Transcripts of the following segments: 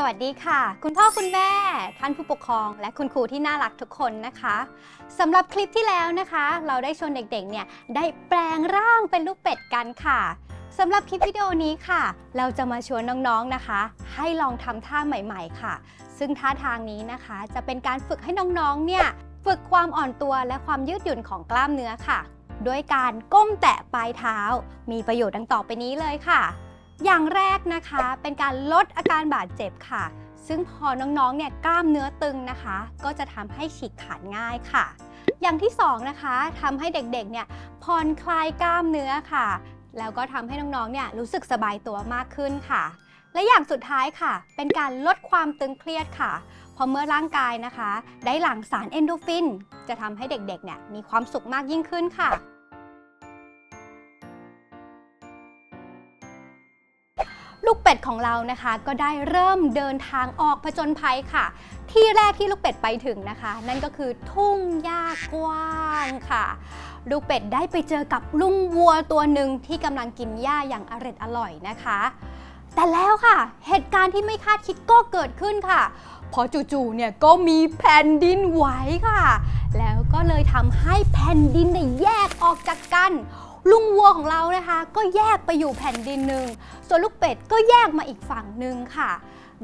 สวัสดีค่ะ คุณพ่อคุณแม่ ท่านผู้ปกครอง และคุณครูที่น่ารักทุกคนนะคะสำหรับคลิปที่แล้วนะคะ เราได้ชวนเด็กๆเนี่ยได้แปลงร่างเป็นลูกเป็ดกันค่ะสำหรับคลิปวิดีโอนี้ค่ะ เราจะมาชวนน้องๆนะคะ ให้ลองทำท่าใหม่ ๆ ค่ะ ซึ่งท่าทางนี้นะคะ จะเป็นการฝึกให้น้องๆเนี่ยฝึกความอ่อนตัวและความยืดหยุ่นของกล้ามเนื้อค่ะ ด้วยการก้มแตะปลายเท้า มีประโยชน์ดังต่อไปนี้เลยค่ะ อย่างแรกนะคะเป็นการลดอาการบาดเจ็บค่ะ ซึ่งพอน้องๆ เนี่ยกล้ามเนื้อตึงนะคะ ก็จะทำให้ฉีกขาดง่ายค่ะ อย่างที่สองนะคะทำให้เด็กๆ เนี่ยผ่อนคลายกล้ามเนื้อค่ะ แล้วก็ทำให้น้องๆ เนี่ยรู้สึกสบายตัวมากขึ้นค่ะ และอย่างสุดท้ายค่ะ เป็นการลดความตึงเครียดค่ะเพราะเมื่อร่างกายนะคะ ได้หลั่งสารเอนโดฟิน จะทำให้เด็กๆ เนี่ยมีความสุขมากยิ่งขึ้นค่ะ ลูกเป็ดของเรานะคะ ก็ได้เริ่มเดินทางออกผจญภัยค่ะ ที่แรกที่ลูกเป็ดไปถึงนะคะ นั่นก็คือทุ่งหญ้ากว้างค่ะ ลูกเป็ดได้ไปเจอกับลุงวัวตัวหนึ่งที่กำลังกินหญ้าอย่างอร็ดอร่อยนะคะ แต่แล้วค่ะ เหตุการณ์ที่ไม่คาดคิดก็เกิดขึ้นค่ะพอจู่ๆ เนี่ยก็มีแผ่นดินไหวค่ะ แล้วก็เลยทำให้แผ่นดินเนี่ยแยกออกจากกัน ลุงวัวของเรานะคะ ก็แยกไปอยู่แผ่นดินหนึ่งส่วนลูกเป็ดก็แยกมาอีกฝั่งหนึ่งค่ะ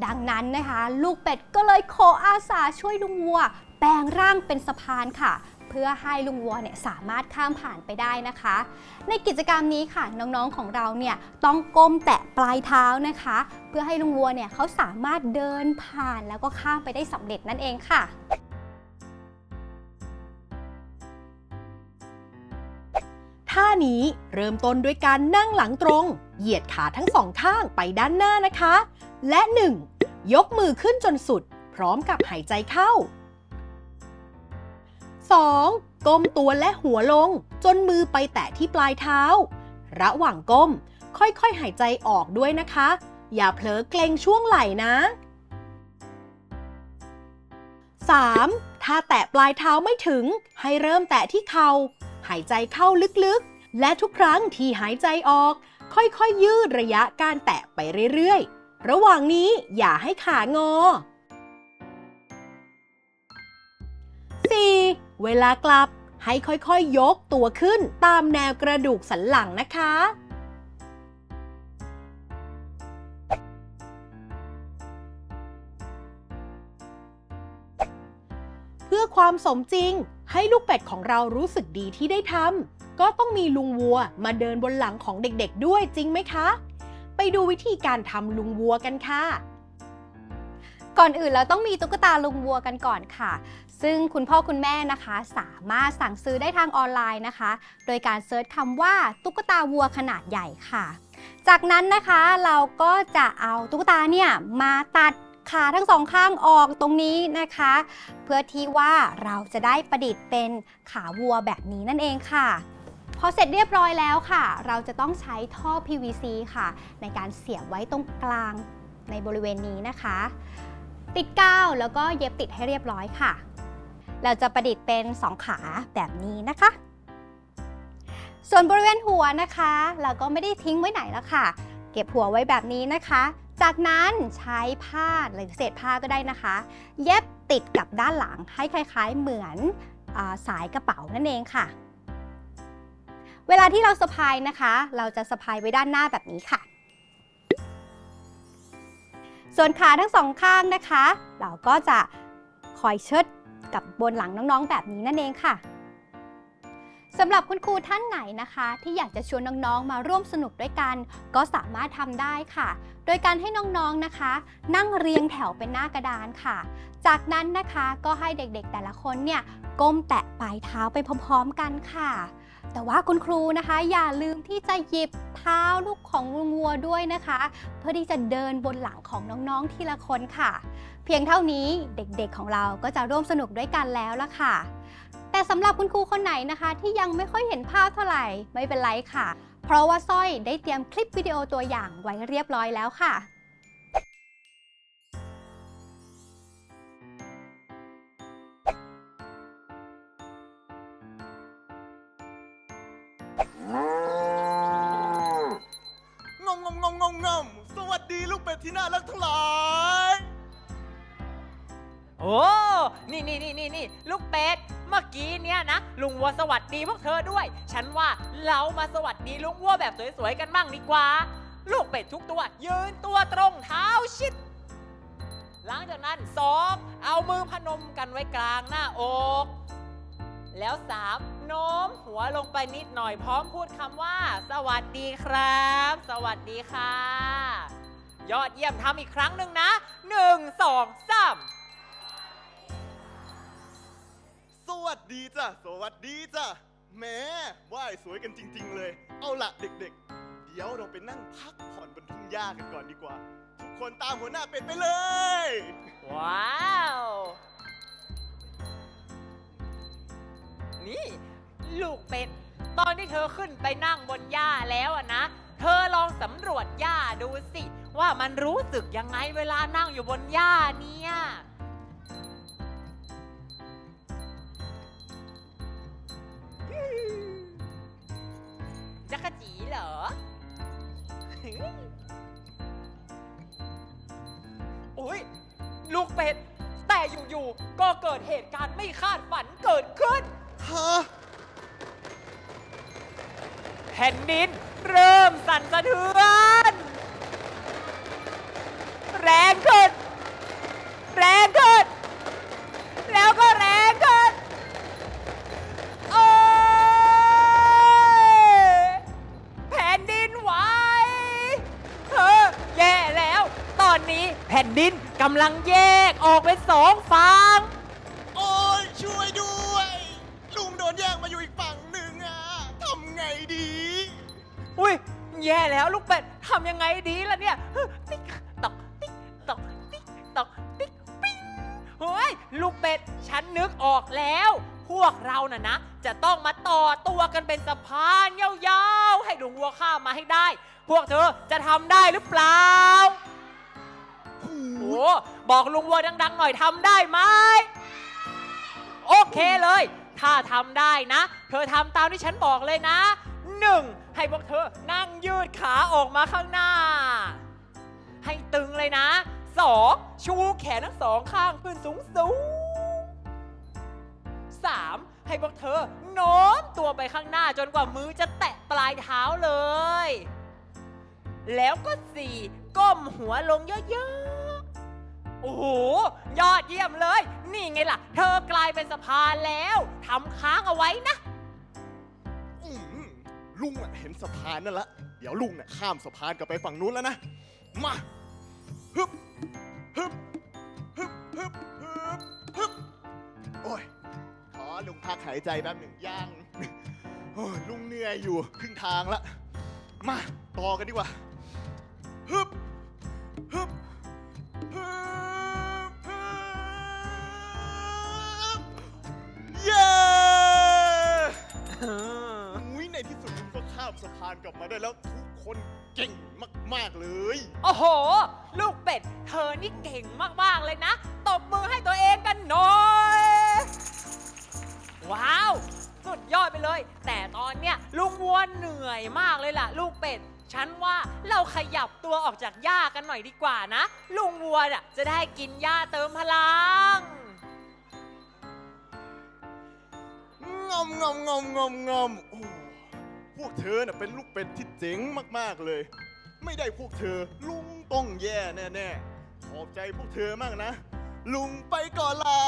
ดังนั้นนะคะ ลูกเป็ดก็เลยขออาสาช่วยลุงวัว แปลงร่างเป็นสะพานค่ะเพื่อให้ลุงวัวเนี่ยสามารถข้ามผ่านไปได้นะคะ ในกิจกรรมนี้ค่ะน้องๆของเราเนี่ยต้องก้มแตะปลายเท้านะคะ เพื่อให้ลุงวัวเนี่ยเขาสามารถเดินผ่านแล้วก็ข้ามไปได้สำเร็จนั่นเองค่ะ ท่านี้เริ่มต้นด้วยการนั่งหลังตรง เหยียดขาทั้งสองข้างไปด้านหน้านะคะ และ 1. ยกมือขึ้นจนสุด พร้อมกับหายใจเข้า 2. ก้มตัวและหัวลง จนมือไปแตะที่ปลายเท้า ระหว่างก้ม ค่อยๆ หายใจออกด้วยนะคะ อย่าเผลอเกรงช่วงไหล่นะ 3. ถ้าแตะปลายเท้าไม่ถึง ให้เริ่มแตะที่เข่า หายใจเข้าลึกๆ และทุกครั้งที่หายใจออก ค่อยๆ ยืดระยะการแตะไปเรื่อยๆ ระหว่างนี้อย่าให้ขางอ 4. เวลากลับให้ค่อยๆยกตัวขึ้นตามแนวกระดูกสันหลังนะคะ เพื่อความสมจริง ให้ลูกเป็ดของเรารู้สึกดีที่ได้ทำก็ต้องมีลุงวัวมาเดินบนหลังของเด็กๆด้วยจริงไหมคะ ไปดูวิธีการทำลุงวัวกันค่ะ ก่อนอื่นเราต้องมีตุ๊กตาลุงวัวกันก่อนค่ะ ซึ่งคุณพ่อคุณแม่นะคะ สามารถสั่งซื้อได้ทางออนไลน์นะคะ โดยการเซิร์ชคำว่าตุ๊กตาวัวขนาดใหญ่ค่ะ จากนั้นนะคะเราก็จะเอาตุ๊กตาเนี่ยมาตัด ขาทั้งสองข้างออกตรงนี้นะคะ เพื่อที่ว่าเราจะได้ประดิษฐ์เป็นขาวัวแบบนี้นั่นเองค่ะ พอเสร็จเรียบร้อยแล้วค่ะ เราจะต้องใช้ท่อ PVC ค่ะ ในการเสียบไว้ตรงกลางในบริเวณนี้นะคะ ติดกาวแล้วก็เย็บติดให้เรียบร้อยค่ะ เราจะประดิษฐ์เป็น 2 ขาแบบนี้นะคะส่วนบริเวณหัวนะคะ เราก็ไม่ได้ทิ้งไว้ไหนแล้วค่ะ เก็บหัวไว้แบบนี้นะคะ จากนั้นใช้ผ้าหรือเศษผ้าก็ได้นะคะ เย็บติดกับด้านหลังให้คล้าย ๆ เหมือนอสายกระเป๋านั่นเองค่ะ เวลาที่เราสะพายนะคะ เราจะสะพายไว้ด้านหน้าแบบนี้ค่ะ ส่วนขาทั้งสองข้างนะคะ เราก็จะคอยเชิดกับบนหลังน้องๆ แบบนี้นั่นเองค่ะ สำหรับคุณครูท่านไหนนะคะ ที่อยากจะชวนน้องๆ มาร่วมสนุกด้วยกัน ก็สามารถทำได้ค่ะ โดยการให้น้องๆนะคะ นั่งเรียงแถวเป็นหน้ากระดานค่ะ จากนั้นนะคะก็ให้เด็กๆแต่ละคนเนี่ยก้มแตะปลายเท้าไปพร้อมๆกันค่ะ แต่ว่าคุณครูนะคะ อย่าลืมที่จะหยิบเท้าลูกของงวัวด้วยนะคะ เพื่อที่จะเดินบนหลังของน้องๆทีละคนค่ะ เพียงเท่านี้เด็กๆของเราก็จะร่วมสนุกด้วยกันแล้วละค่ะ แต่สำหรับคุณครูคนไหนนะคะ ที่ยังไม่ค่อยเห็นภาพเท่าไหร่ไม่เป็นไรค่ะ เพราะว่าสร้อยได้เตรียมคลิปวิดีโอตัวอย่างไว้เรียบร้อยแล้วค่ะงงงงงงงงงสวัสดีลูกเป็ดที่น่ารักทั้งหลาย โอ้ นี่นี่นี่นี่นี่ลูกเป็ดเมื่อกี้เนี่ยนะ ลุงวัวสวัสดีพวกเธอด้วย ฉันว่าเรามาสวัสดีลุงวัวแบบสวยๆกันบ้างดีกว่า ลูกเป็ดทุกตัว ยืนตัวตรงเท้าชิด หลังจากนั้นสองเอามือพนมกันไว้กลางหน้าอก แล้วสามโน้มหัวลงไปนิดหน่อยพร้อมพูดคำว่า สวัสดีครับ สวัสดีค่ะ ยอดเยี่ยมทำอีกครั้งหนึ่งนะหนึ่งสองสาม สวัสดีจ้ะ สวัสดีจ้ะแหมว่ายสวยกันจริง ๆ เลย เอาละเด็กๆ เดี๋ยวเราไปนั่งพักผ่อนบนทุ่งหญ้ากันก่อนดีกว่า ทุกคนตามหัวหน้าเป็ดไปเลย ว้าว นี่ ลูกเป็ด ตอนที่เธอขึ้นไปนั่งบนหญ้าแล้วอะนะ เธอลองสำรวจหญ้าดูสิ ว่ามันรู้สึกยังไงเวลานั่งอยู่บนหญ้าเนี่ย จักรจีเหรอโอ้ยลูกเป็ด แต่อยู่ๆ ก็เกิดเหตุการณ์ไม่คาดฝันเกิดขึ้น ฮะแผ่นดินเริ่มสั่นสะเทือ องฝั่งโอ้ยช่วยด้วย ลุงโดนแยกมาอยู่อีกฝั่งหนึ่งอะทำไงดี อุ้ยแย่แล้วลูกเป็ดทำยังไงดีล่ะเนี่ยติ๊กตอกติ๊กตอกติ๊กตอกติ๊กปิ้งเฮ้ยลูกเป็ดฉันนึกออกแล้ว พวกเราน่ะนะ จะต้องมาต่อตัวกันเป็นสะพานยาวๆ ให้ลุงวัวข้ามมาให้ได้ พวกเธอจะทำได้หรือเปล่า โอ้บอกลุงวัวดัง ๆ หน่อยทำได้ไหมโอเคเลย ถ้าทำได้นะ เธอทำตามที่ฉันบอกเลยนะหนึ่งให้พวกเธอนั่งยืดขาออกมาข้างหน้า ให้ตึงเลยนะสองชูแขนทั้งสองข้างขึ้นสูงสูงสามให้พวกเธอโน้มตัวไปข้างหน้าจนกว่ามือจะแตะปลายเท้าเลย แล้วก็สี่ก้มหัวลงเยอะ โอ้โห ยอดเยี่ยมเลย นี่ไงล่ะ เธอกลายเป็นสะพานแล้วทำค้างเอาไว้นะ อืลุงอะเห็นสะพานนั่นละ เดี๋ยวลุงน่ะข้ามสะพานกลับไปฝั่งนู้นแล้วนะ มา ฮึบ ฮึบ ฮึบ ฮึบ ฮึบ ฮึบ โอ้ย ขอลุงพักหายใจแป๊บหนึ่งยังโอ้ยลุงเหนื่อยอยู่ครึ่งทางละ มา ต่อกันดีกว่า ฮึบ ฮึบ สะพานกลับมาได้แล้วทุกคนเก่งมาก ๆ เลย โอ้โห ลูกเป็ด เธอนี่เก่งมาก ๆ เลยนะ ตบมือให้ตัวเองกันหน่อย ว้าว สุดยอดไปเลย แต่ตอนเนี้ยลุงวัวเหนื่อยมากเลยล่ะ ลูกเป็ด ฉันว่าเราขยับตัวออกจากหญ้ากันหน่อยดีกว่านะ ลุงวัวน่ะจะได้กินหญ้าเติมพลัง งอมงอมงอมงอมงอมโอ้ พวกเธอน่ะเป็นลูกเป็ดที่เจ๋งมากๆเลย ไม่ได้พวกเธอ ลุงต้องแย่แน่ๆขอบใจพวกเธอมากนะ ลุงไปก่อนละ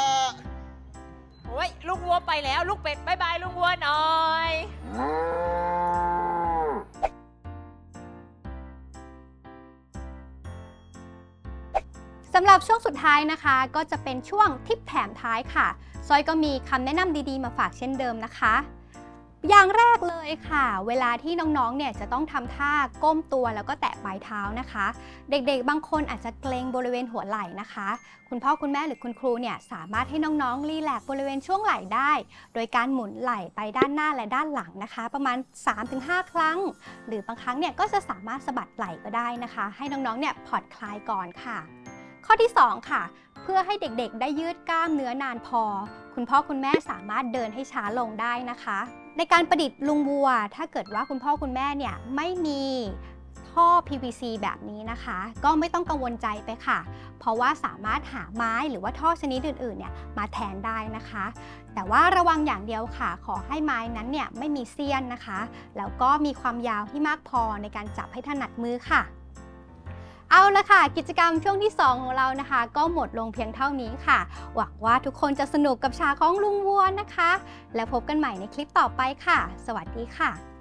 โอ้ยลุงวัวไปแล้วลูกเป็ดบายบายลุงวัวหน่อย สำหรับช่วงสุดท้ายนะคะ ก็จะเป็นช่วงทิปแถมท้ายค่ะ ซอยก็มีคำแนะนำดีๆ มาฝากเช่นเดิมนะคะ อย่างแรกเลยค่ะ เวลาที่น้องๆ เนี่ยจะต้องทำท่าก้มตัวแล้วก็แตะปลายเท้านะคะ เด็กๆ บางคนอาจจะเกรงบริเวณหัวไหล่นะคะ คุณพ่อคุณแม่หรือคุณครูเนี่ยสามารถให้น้องๆ รีแลกซ์บริเวณช่วงไหล่ได้ โดยการหมุนไหล่ไปด้านหน้าและด้านหลังนะคะ ประมาณ 3-5 ครั้ง หรือบางครั้งเนี่ยก็จะสามารถสะบัดไหล่ก็ได้นะคะ ให้น้องๆ เนี่ยผ่อนคลายก่อนค่ะ ข้อที่ 2 ค่ะ เพื่อให้เด็กๆ ได้ยืดกล้ามเนื้อนานพอ คุณพ่อคุณแม่สามารถเดินให้ช้าลงได้นะคะ ในการประดิษฐ์ลุงวัว ถ้าเกิดว่าคุณพ่อคุณแม่เนี่ยไม่มีท่ท่อ PVC แบบนี้นะคะ ก็ไม่ต้องกังวลใจไปค่ะ เพราะว่าสามารถหาไม้หรือว่าท่อชนิดอื่นๆเนี่ยมาแทนได้นะคะ แต่ว่าระวังอย่างเดียวค่ะ ขอให้ไม้นั้นเนี่ยไม่มีเสี้ยนนะคะ แล้วก็มีความยาวที่มากพอในการจับให้ถนัดมือค่ะ เอาละค่ะ กิจกรรมช่วงที่ 2 ของเรานะคะ ก็หมดลงเพียงเท่านี้ค่ะ หวังว่าทุกคนจะสนุกกับชาของลุงวัวนะคะ แล้วพบกันใหม่ในคลิปต่อไปค่ะ สวัสดีค่ะ